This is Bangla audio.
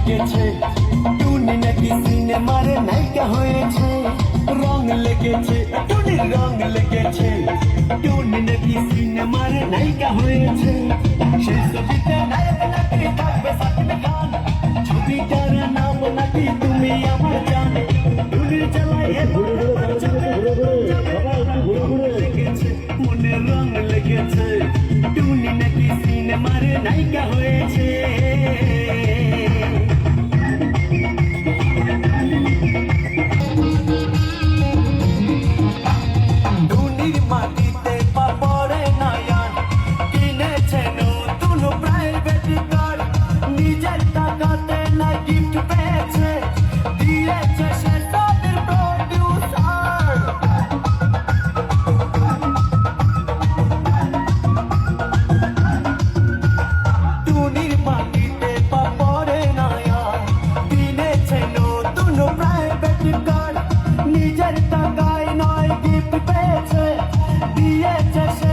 লেগেছে টুনি নাকি সিনেমার নায়িকা হয়েছে রং লেগেছে টুনির রং লেগেছে টুনি নাকি সিনেমার নায়িকা হয়েছে সেই ছবিতে নায়ক নাকি থাকবে সাকিব খান ছবিটার নাম নাকি তুমি আমার জান টুনির লেগেছে মনে রং লেগেছে টুনি নাকি সিনেমার নায়িকা হয়েছে নিজের টাকায় নয় গিফট পেয়েছে দিয়েছে